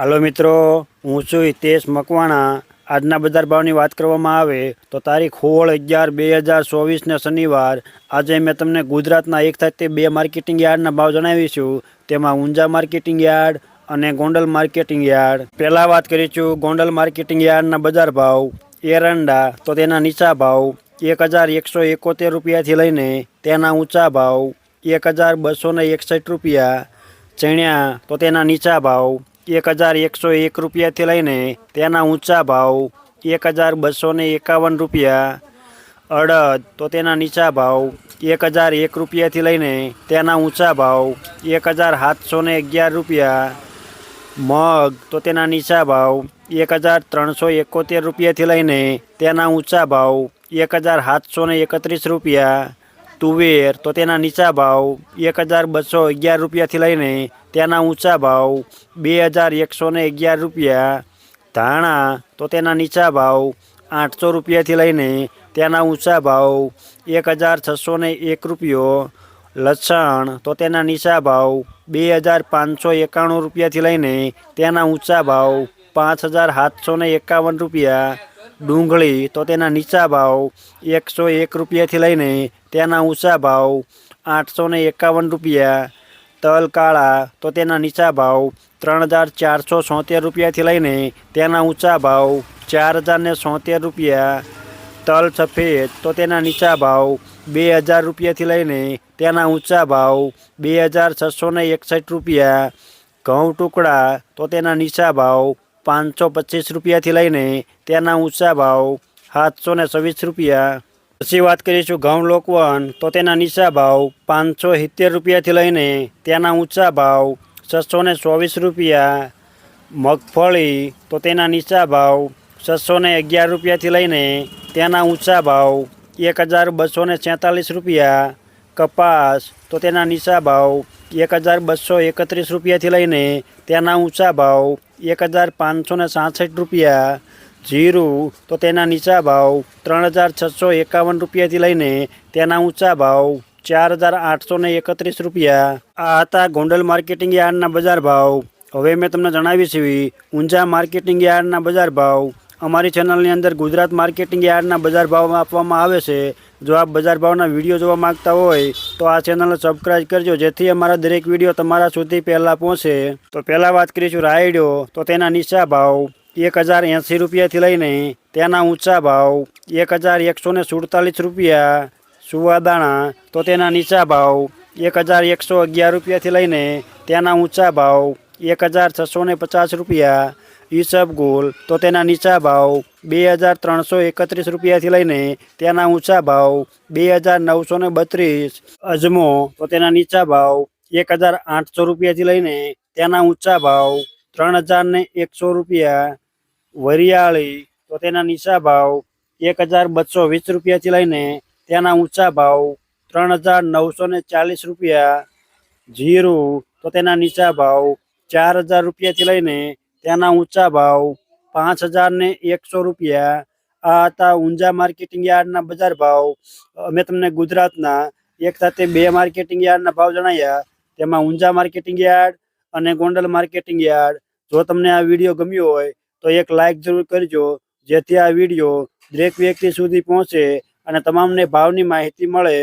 હાલો મિત્રો, હું છું હિતેશ મકવાણા. આજના બજાર ભાવની વાત કરવામાં આવે તો તારીખ સોળ અગિયાર બે હજાર ચોવીસને શનિવાર. આજે મેં તમને ગુજરાતના એક સાથે બે માર્કેટિંગ યાર્ડના ભાવ જણાવીશું તેમાં ઊંઝા માર્કેટિંગ યાર્ડ અને ગોંડલ માર્કેટિંગ યાર્ડ. પહેલાં વાત કરીશું ગોંડલ માર્કેટિંગ યાર્ડના બજાર ભાવ. એરંડા તો તેના નીચા ભાવ. એક હજાર એકસો એકોતેર રૂપિયાથી લઈને તેના ઊંચા ભાવ. એક હજાર બસો એકસઠ રૂપિયા. ચણ્યા તો તેના નીચા ભાવ. એક હજાર એકસો એક રૂપિયાથી લઈને તેના ઊંચા ભાવ એક હજાર બસો એકાવન રૂપિયા અડદ તો તેના નીચા ભાવ એક હજાર એક રૂપિયાથી લઈને તેના ઊંચા ભાવ એક હજાર સાતસો અગિયાર રૂપિયા. મગ તો તેના નીચા ભાવ એક હજાર ત્રણસો એકોતેર રૂપિયાથી લઈને તેના ઊંચા ભાવ એક હજાર સાતસો એકત્રીસ રૂપિયા. તુવેર તો તેના નીચા ભાવ એક હજાર બસો અગિયાર રૂપિયાથી લઈને તેના ઊંચા ભાવ બે હજાર એકસો ને અગિયાર રૂપિયા. ધાણા તો તેના નીચા ભાવ આઠસો રૂપિયાથી લઈને તેના ઊંચા ભાવ એક હજાર છસો ને એક રૂપિયો. લસણ તો તેના નીચા ભાવ બે હજાર પાંચસો એકાણું રૂપિયાથી લઈને તેના ઊંચા ભાવ પાંચ હજાર સાતસો ને એકાવન રૂપિયા. ડુંગળી, તો તેના નીચા ભાવ એકસો એક રૂપિયાથી લઈને તેના ઊંચા ભાવ આઠસો એકાવન રૂપિયા. તલ કાળા, તો તેના નીચા ભાવ ત્રણ હજાર ચારસો સોતેર રૂપિયાથી લઈને તેના ઊંચા ભાવ ચાર હજાર ને છોતેર રૂપિયા. તલ સફેદ, તો તેના નીચા ભાવ બે હજાર રૂપિયાથી લઈને તેના ઊંચા ભાવ બે હજાર છસો એકસઠ રૂપિયા. ઘઉં ટુકડા, તો તેના નીચા ભાવ પાંચસો પચીસ રૂપિયાથી લઈને તેના ઊંચા ભાવ સાતસો ને છવ્વીસ રૂપિયા. પછી વાત કરીશું ઘઉં લોકવન, તો તેના નીચા ભાવ પાંચસો સિત્તેર રૂપિયાથી લઈને તેના ઊંચા ભાવ છસો ને ચોવીસ રૂપિયા. મગફળી, તો તેના નીચા ભાવ છસો ને અગિયાર રૂપિયાથી લઈને તેના ઊંચા ભાવ એક હજાર બસો ને રૂપિયા. કપાસ, તો તેના નીચા ભાવ એક હજાર બસો એકત્રીસ રૂપિયાથી લઈને તેના ઊંચા ભાવ એક હજાર પાંચસો ને સાસઠ રૂપિયા જીરું, તો તેના નીચા ભાવ ત્રણ હજાર છસો એકાવન રૂપિયાથી લઈને તેના ઊંચા ભાવ ચાર હજાર આઠસો ને એકત્રીસ રૂપિયા. આ હતા ગોંડલ માર્કેટિંગ યાર્ડના બજાર ભાવ. હવે મેં તમને જણાવી છે ઊંઝા માર્કેટિંગ યાર્ડના બજાર ભાવ અમારી ચેનલની અંદર ગુજરાત માર્કેટિંગ યાર્ડના બજાર ભાવ આપવામાં આવે છે. જો આપ બજાર ભાવના વીડિયો જોવા માંગતા હોય, તો આ ચેનલને સબસ્ક્રાઈબ કરજો, જેથી અમારા દરેક વીડિયો તમારા સુધી પહેલાં પહોંચે. તો પહેલાં વાત કરીશું રાયડો, તો તેના નીચા ભાવ એક હજાર એંસી રૂપિયાથી લઈને તેના ઊંચા ભાવ એક હજાર એકસો ને સુડતાલીસ રૂપિયા. સુવાદાણા તો તેના નીચા ભાવ એક હજાર એકસો અગિયાર રૂપિયાથી લઈને તેના ઊંચા ભાવ એક હજાર છસો ને પચાસ રૂપિયા. ઈસબગુલ તો તેના નીચા ભાવ બે હજાર ત્રણસો એકત્રીસ રૂપિયાથી લઈને તેના ઊંચા ભાવ બે હજાર નવસો ને બત્રીસ અજમો તો તેના નીચા ભાવ એક હજાર આઠસો રૂપિયાથી લઈને તેના ઊંચા ભાવ ત્રણ હજાર ને એકસો રૂપિયા. વરિયાળી તો તેના નીચા ભાવ એક હજાર બસો વીસ રૂપિયાથી લઈને તેના ઊંચા ભાવ ત્રણ હજાર નવસો ને ચાલીસ રૂપિયા. જીરું તો તેના નીચા ભાવ ચાર હજાર રૂપિયાથી લઈને તેના ઊંચા ભાવ પાંચ હજાર ને એકસો રૂપિયા. આ હતા ઊંઝા માર્કેટિંગ યાર્ડના બજાર ભાવ. અમે તમને ગુજરાતના એક સાથે બે માર્કેટિંગ યાર્ડના ભાવ જણાવ્યા તેમાં ઊંઝા માર્કેટિંગ યાર્ડ અને ગોંડલ માર્કેટિંગ યાર્ડ. જો તમને આ વીડિયો ગમ્યો હોય, તો એક લાઇક જરૂર કરજો, જેથી આ વીડિયો દરેક વ્યક્તિ સુધી પહોંચે અને તમામને ભાવની માહિતી મળે.